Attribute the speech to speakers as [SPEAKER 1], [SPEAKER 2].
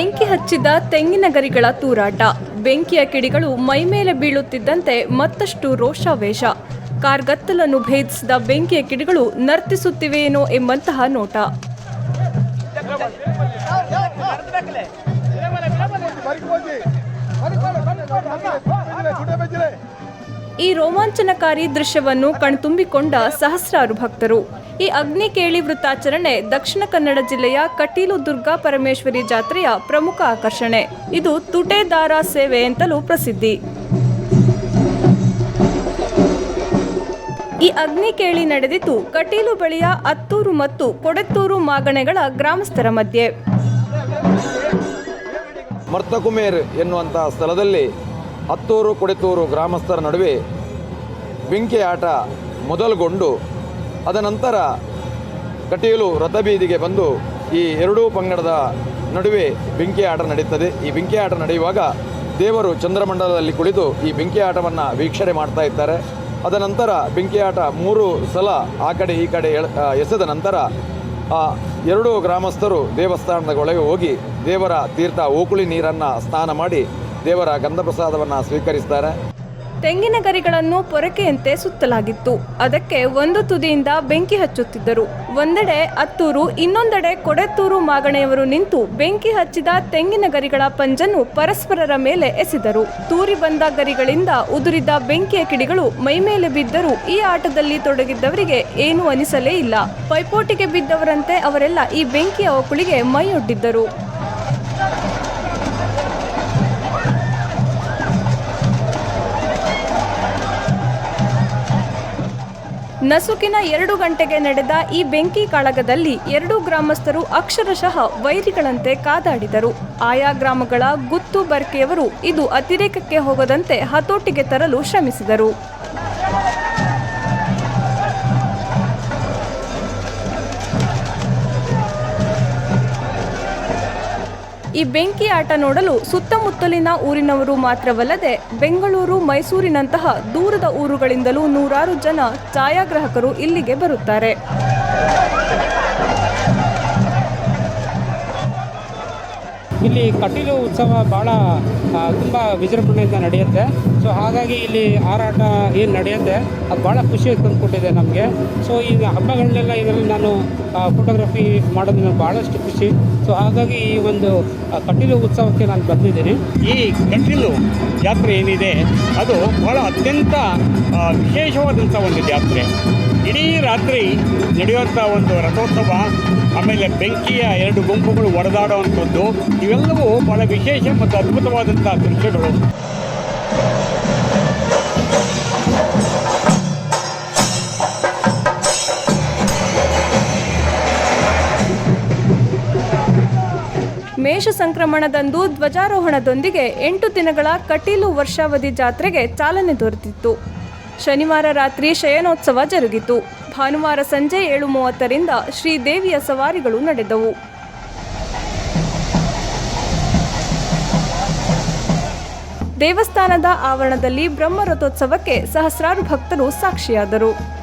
[SPEAKER 1] ಬೆಂಕಿ ಹಚ್ಚಿದ ತೆಂಗಿನ ಗರಿಗಳ ತೂರಾಟ. ಬೆಂಕಿಯ ಕಿಡಿಗಳು ಮೈಮೇಲೆ ಬೀಳುತ್ತಿದ್ದಂತೆ ಮತ್ತಷ್ಟು ರೋಷಾವೇಶ. ಕಾರ್ಗತ್ತಲನ್ನು ಭೇದಿಸಿದ ಬೆಂಕಿಯ ಕಿಡಿಗಳು ನರ್ತಿಸುತ್ತಿವೆಯೇನೋ ಎಂಬಂತಹ ನೋಟ. ಈ ರೋಮಾಂಚನಕಾರಿ ದೃಶ್ಯವನ್ನು ಕಣ್ತುಂಬಿಕೊಂಡ ಸಹಸ್ರಾರು ಭಕ್ತರು. ಈ ಅಗ್ನಿ ಕೇಳಿ ವೃತ್ತಾಚರಣೆ ದಕ್ಷಿಣ ಕನ್ನಡ ಜಿಲ್ಲೆಯ ಕಟೀಲು ದುರ್ಗಾ ಪರಮೇಶ್ವರಿ ಜಾತ್ರೆಯ ಪ್ರಮುಖ ಆಕರ್ಷಣೆ. ಇದು ತುಟೆದಾರ ಸೇವೆ ಅಂತಲೂ ಪ್ರಸಿದ್ಧಿ. ಈ ಅಗ್ನಿ ಕೇಳಿ ನಡೆದಿದ್ದು ಕಟೀಲು ಬಳಿಯ ಅತ್ತೂರು ಮತ್ತು ಕೊಡೆತ್ತೂರು ಮಾಗಣೆಗಳ ಗ್ರಾಮಸ್ಥರ ಮಧ್ಯೆ.
[SPEAKER 2] ಮರ್ತಕುಮೇರ್ ಎನ್ನುವಂತಹ ಸ್ಥಳದಲ್ಲಿ ಹತ್ತೂರು ಕುಡಿತೂರು ಗ್ರಾಮಸ್ಥರ ನಡುವೆ ಬೆಂಕಿ ಆಟ ಮೊದಲುಗೊಂಡು ಅದನಂತರ ಕಟೀಲು ರಥಬೀದಿಗೆ ಬಂದು ಈ ಎರಡೂ ಪಂಗಡದ ನಡುವೆ ಬೆಂಕಿ ಆಟ ನಡೆಯುತ್ತದೆ ಈ ಬೆಂಕಿ ಆಟ ನಡೆಯುವಾಗ ದೇವರು ಚಂದ್ರಮಂಡಲದಲ್ಲಿ ಕುಳಿತು ಈ ಬೆಂಕಿ ಆಟವನ್ನು ವೀಕ್ಷಣೆ ಮಾಡ್ತಾ ಇದ್ದಾರೆ. ಅದನಂತರ ಬೆಂಕಿ ಆಟ ಮೂರು ಸಲ ಆ ಕಡೆ ಈ ಕಡೆ ಎಸೆದ ನಂತರ ಎರಡೂ ಗ್ರಾಮಸ್ಥರು ದೇವಸ್ಥಾನದ ಒಳಗೆ ಹೋಗಿ ದೇವರ ತೀರ್ಥ ಓಕುಳಿ ನೀರನ್ನು ಸ್ನಾನ ಮಾಡಿ ದೇವರ ಗಂಧಪ್ರಸಾದವನ್ನು ಸ್ವೀಕರಿಸ್ತಾರೆ.
[SPEAKER 1] ತೆಂಗಿನ ಗರಿಗಳನ್ನು ಪೊರಕೆಯಂತೆ ಸುತ್ತಲಾಗಿತ್ತು. ಅದಕ್ಕೆ ಒಂದು ತುದಿಯಿಂದ ಬೆಂಕಿ ಹಚ್ಚುತ್ತಿದ್ದರು. ಒಂದೆಡೆ ಅತ್ತೂರು, ಇನ್ನೊಂದೆಡೆ ಕೊಡೆತ್ತೂರು ಮಾಗಣೆಯವರು ನಿಂತು ಬೆಂಕಿ ಹಚ್ಚಿದ ತೆಂಗಿನ ಗರಿಗಳ ಪಂಜನ್ನು ಪರಸ್ಪರರ ಮೇಲೆ ಎಸೆದರು. ತೂರಿ ಬಂದ ಗರಿಗಳಿಂದ ಉದುರಿದ ಬೆಂಕಿಯ ಕಿಡಿಗಳು ಮೈಮೇಲೆ ಬಿದ್ದರೂ ಈ ಆಟದಲ್ಲಿ ತೊಡಗಿದ್ದವರಿಗೆ ಏನೂ ಅನಿಸಲೇ ಇಲ್ಲ. ಪೈಪೋಟಿಗೆ ಬಿದ್ದವರಂತೆ ಅವರೆಲ್ಲ ಈ ಬೆಂಕಿಯ ಒಕ್ಕುಳಿಗೆ ಮೈಯೊಡ್ಡಿದ್ದರು. ನಸುಕಿನ ಎರಡು ಗಂಟೆಗೆ ನಡೆದ ಈ ಬೆಂಕಿ ಕಾಳಗದಲ್ಲಿ ಎರಡೂ ಗ್ರಾಮಸ್ಥರು ಅಕ್ಷರಶಃ ವೈರಿಗಳಂತೆ ಕಾದಾಡಿದರು. ಆಯಾ ಗ್ರಾಮಗಳ ಗುತ್ತು ಬರ್ಕೆಯವರು ಇದು ಅತಿರೇಕಕ್ಕೆ ಹೋಗದಂತೆ ಹತೋಟಿಗೆ ತರಲು ಶ್ರಮಿಸಿದರು. ಈ ಬೆಂಕಿ ಆಟ ನೋಡಲು ಸುತ್ತಮುತ್ತಲಿನ ಊರಿನವರು ಮಾತ್ರವಲ್ಲದೆ ಬೆಂಗಳೂರು, ಮೈಸೂರಿನಂತಹ ದೂರದ ಊರುಗಳಿಂದಲೂ ನೂರಾರು ಜನ ಛಾಯಾಗ್ರಾಹಕರು ಇಲ್ಲಿಗೆ ಬರುತ್ತಾರೆ.
[SPEAKER 3] ಇಲ್ಲಿ ಕಟೀಲು ಉತ್ಸವ ಭಾಳ ತುಂಬ ವಿಜೃಂಭಣೆಯಿಂದ ನಡೆಯುತ್ತೆ. ಸೊ ಹಾಗಾಗಿ ಇಲ್ಲಿ ಹಾರಾಟ ಏನು ನಡೆಯುತ್ತೆ, ಅದು ಭಾಳ ಖುಷಿ ತಂದುಕೊಟ್ಟಿದೆ ನಮಗೆ. ಸೊ ಈ ಹಬ್ಬಗಳನ್ನೆಲ್ಲ ಇದರಲ್ಲಿ ನಾನು ಫೋಟೋಗ್ರಫಿ ಮಾಡೋದು ನನಗೆ ಭಾಳಷ್ಟು ಖುಷಿ. ಸೊ ಹಾಗಾಗಿ ಈ ಒಂದು ಕಟೀಲು ಉತ್ಸವಕ್ಕೆ ನಾನು ಬಂದಿದ್ದೀನಿ.
[SPEAKER 4] ಈ ಕಟೀಲು ಜಾತ್ರೆ ಏನಿದೆ, ಅದು ಭಾಳ ಅತ್ಯಂತ ವಿಶೇಷವಾದಂಥ ಒಂದು ಜಾತ್ರೆ. ಇಡೀ ರಾತ್ರಿ ನಡೆಯುವಂಥ ಒಂದು ರಥೋತ್ಸವ, ಆಮೇಲೆ ಬೆಂಕಿಯ ಎರಡು ಗುಂಪುಗಳು ಒಡೆದಾಡುವಂಥದ್ದು, ಇವೆಲ್ಲವೂ ಬಹಳ ವಿಶೇಷ ಮತ್ತು ಅದ್ಭುತವಾದಂಥ ದೃಶ್ಯಗಳು.
[SPEAKER 1] ಮೇಷ ಸಂಕ್ರಮಣದಂದು ಧ್ವಜಾರೋಹಣದೊಂದಿಗೆ ಎಂಟು ದಿನಗಳ ಕಟೀಲು ವರ್ಷಾವಧಿ ಜಾತ್ರೆಗೆ ಚಾಲನೆ ದೊರೆತಿತ್ತು. ಶನಿವಾರ ರಾತ್ರಿ ಶಯನೋತ್ಸವ ಜರುಗಿತು. ಭಾನುವಾರ ಸಂಜೆ ಏಳು ಮೂವತ್ತರಿಂದ ಶ್ರೀದೇವಿಯ ಸವಾರಿಗಳು ನಡೆದವು. ದೇವಸ್ಥಾನದ ಆವರಣದಲ್ಲಿ ಬ್ರಹ್ಮರಥೋತ್ಸವಕ್ಕೆ ಸಹಸ್ರಾರು ಭಕ್ತರು ಸಾಕ್ಷಿಯಾದರು.